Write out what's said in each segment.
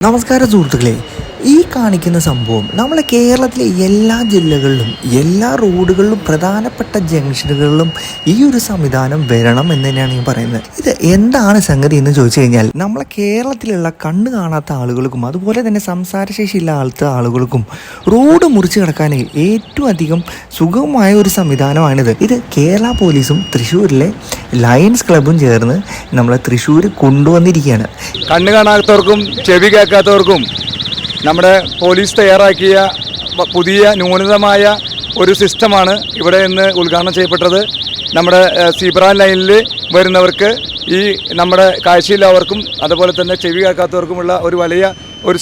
നമസ്കാരം സുഹൃത്തുക്കളെ ഈ കാണിക്കുന്ന സംഭവം നമ്മളെ കേരളത്തിലെ എല്ലാ ജില്ലകളിലും എല്ലാ റോഡുകളിലും പ്രധാനപ്പെട്ട ജംഗ്ഷനുകളിലും ഈ ഒരു സംവിധാനം വരണം എന്ന് തന്നെയാണ് ഞാൻ പറയുന്നത്. ഇത് എന്താണ് സംഗതി എന്ന് ചോദിച്ചു കഴിഞ്ഞാൽ നമ്മളെ കേരളത്തിലുള്ള കണ്ണ് കാണാത്ത ആളുകൾക്കും അതുപോലെ തന്നെ സംസാരശേഷി ഇല്ലാത്ത ആളുകൾക്കും റോഡ് മുറിച്ച് കിടക്കാൻ ഏറ്റവും അധികം സുഗമമായ ഒരു സംവിധാനമാണിത്. ഇത് കേരള പോലീസും തൃശ്ശൂരിലെ ലയൺസ് ക്ലബും ചേർന്ന് നമ്മളെ തൃശ്ശൂർ കൊണ്ടുവന്നിരിക്കുകയാണ്. കണ്ണ് കാണാത്തവർക്കും ചെവി കേൾക്കാത്തവർക്കും നമ്മുടെ പോലീസ് തയ്യാറാക്കിയ പുതിയ ന്യൂനതമായ ഒരു സിസ്റ്റമാണ് ഇവിടെ ഇന്ന് ഉദ്ഘാടനം ചെയ്യപ്പെട്ടത്. നമ്മുടെ സീബ്ര ലൈനിൽ വരുന്നവർക്ക് ഈ നമ്മുടെ കാഴ്ചയില്ലാവർക്കും അതുപോലെ തന്നെ ചെവി കേൾക്കാത്തവർക്കുമുള്ള ഒരു വലിയ ഒരു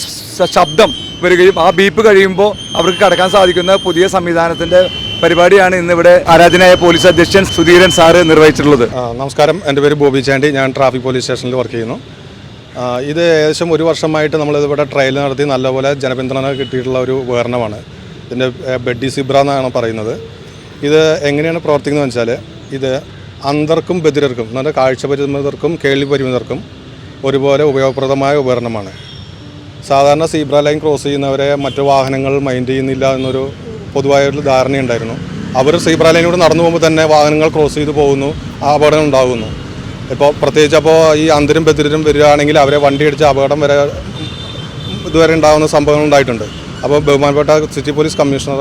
ശബ്ദം വരികയും ആ ബീപ്പ് കഴിയുമ്പോൾ അവർക്ക് കടക്കാൻ സാധിക്കുന്ന പുതിയ സംവിധാനത്തിന്റെ പരിപാടിയാണ് ഇന്നിവിടെ ആരാധനായ പോലീസ് അധ്യക്ഷൻ സുധീരൻ സാറ് നിർവഹിച്ചിട്ടുള്ളത്. നമസ്കാരം. എന്റെ പേര് ബോബി ചാണ്ടി. ഞാൻ ട്രാഫിക് പോലീസ് സ്റ്റേഷനിൽ വർക്ക് ചെയ്യുന്നു. ഇത് ഏകദേശം ഒരു വർഷമായിട്ട് നമ്മൾ ഇവിടെ ട്രയൽ നടത്തി നല്ലപോലെ ജനപിന്തുണ കിട്ടിയിട്ടുള്ള ഒരു ഉപകരണമാണ്. ഇതിന്റെ ബെഡി സിബ്ര എന്നാണ് പറയുന്നത്. ഇത് എങ്ങനെയാണ് പ്രവർത്തിക്കുന്നത് വെച്ചാൽ ഇത് അന്തർക്കും ബദിരർക്കും പറഞ്ഞാൽ കാഴ്ച പരിമിതർക്കും കേൾവി പരിമിതർക്കും ഒരുപോലെ ഉപയോഗപ്രദമായ ഉപകരണമാണ്. സാധാരണ സീബ്ര ലൈൻ ക്രോസ് ചെയ്യുന്നവരെ മറ്റു വാഹനങ്ങൾ മൈൻഡ് ചെയ്യുന്നില്ല എന്നൊരു പൊതുവായൊരു ധാരണയുണ്ടായിരുന്നു. അവർ സീബ്ര ലൈനിലൂടെ നടന്നു പോകുമ്പോൾ തന്നെ വാഹനങ്ങൾ ക്രോസ് ചെയ്ത് പോകുന്നു അപകടം ഉണ്ടാകുന്നു. ഇപ്പോൾ പ്രത്യേകിച്ച് അപ്പോൾ ഈ അന്തരും ബദിരും വരികയാണെങ്കിൽ അവരെ വണ്ടി അടിച്ച് അപകടം വരെ ഇതുവരെ ഉണ്ടാകുന്ന സംഭവങ്ങൾ ഉണ്ടായിട്ടുണ്ട്. അപ്പോൾ ബഹുമാനപ്പെട്ട സിറ്റി പോലീസ് കമ്മീഷണർ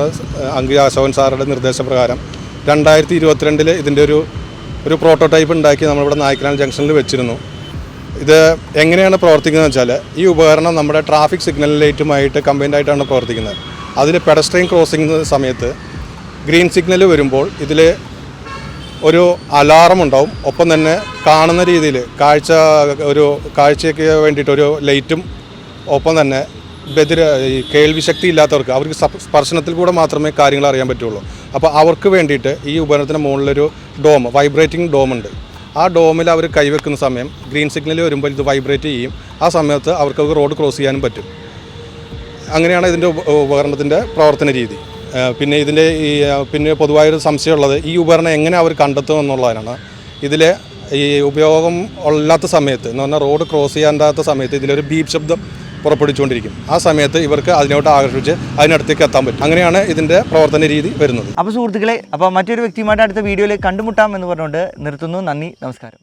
അങ്കി അശോകൻ സാറുടെ നിർദ്ദേശപ്രകാരം രണ്ടായിരത്തി ഇരുപത്തിരണ്ടിൽ ഇതിന്റെ ഒരു ഒരു പ്രോട്ടോടൈപ്പ് ഉണ്ടാക്കി നമ്മളിവിടെ നായ്ക്കനാൽ ജംഗ്ഷനിൽ വെച്ചിരുന്നു. ഇത് എങ്ങനെയാണ് പ്രവർത്തിക്കുന്നത് വെച്ചാൽ ഈ ഉപകരണം നമ്മുടെ ട്രാഫിക് സിഗ്നൽ ലൈറ്റുമായിട്ട് കമ്പൈൻഡ് ആയിട്ടാണ് പ്രവർത്തിക്കുന്നത്. അതിൽ പെഡസ്ട്രെയിൻ ക്രോസിംഗ് സമയത്ത് ഗ്രീൻ സിഗ്നൽ വരുമ്പോൾ ഇതിൽ ഒരു അലാറം ഉണ്ടാവും. ഒപ്പം തന്നെ കാണുന്ന രീതിയിൽ കാഴ്ച ഒരു കാഴ്ചയ്ക്ക് വേണ്ടിയിട്ട് ഒരു ലൈറ്റും ഒപ്പം തന്നെ ബദിര ഈ കേൾവി ശക്തി ഇല്ലാത്തവർക്ക് അവർക്ക് സ്പർശനത്തിൽ കൂടെ മാത്രമേ കാര്യങ്ങൾ അറിയാൻ പറ്റുള്ളൂ. അപ്പോൾ അവർക്ക് വേണ്ടിയിട്ട് ഈ ഉപകരണത്തിന് മുകളിലൊരു ഡോം വൈബ്രേറ്റിംഗ് ഡോം ഉണ്ട്. ആ ഡോമിൽ അവർ കൈവെക്കുന്ന സമയം ഗ്രീൻ സിഗ്നൽ വരുമ്പോൾ ഇത് വൈബ്രേറ്റ് ചെയ്യും. ആ സമയത്ത് അവർക്ക് റോഡ് ക്രോസ് ചെയ്യാനും പറ്റും. അങ്ങനെയാണ് ഇതിന്റെ ഉപ- ഉപകരണത്തിന്റെ പ്രവർത്തന രീതി. പിന്നെ ഇതിന്റെ ഈ പിന്നെ പൊതുവായൊരു സംശയമുള്ളത് ഈ ഉപകരണം എങ്ങനെ അവർ കണ്ടെത്തും എന്നുള്ളതിനാണ്. ഇതിൽ ഈ ഉപയോഗം ഇല്ലാത്ത സമയത്ത് എന്ന് പറഞ്ഞാൽ റോഡ് ക്രോസ് ചെയ്യാണ്ടാത്ത സമയത്ത് ഇതിലൊരു ബീപ് ശബ്ദം പുറപ്പെടുവിച്ചുകൊണ്ടിരിക്കും. ആ സമയത്ത് ഇവർക്ക് അതിനോട്ട് ആകർഷിച്ച് അതിനടുത്തേക്ക് എത്താൻ പറ്റും. അങ്ങനെയാണ് ഇതിന്റെ പ്രവർത്തന രീതി വരുന്നത്. അപ്പോൾ സുഹൃത്തുക്കളെ അപ്പോൾ മറ്റൊരു വ്യക്തിയുമായിട്ട് അടുത്ത വീഡിയോയിൽ കണ്ടുമുട്ടാം എന്ന് പറഞ്ഞുകൊണ്ട് നിർത്തുന്നു. നന്ദി നമസ്കാരം.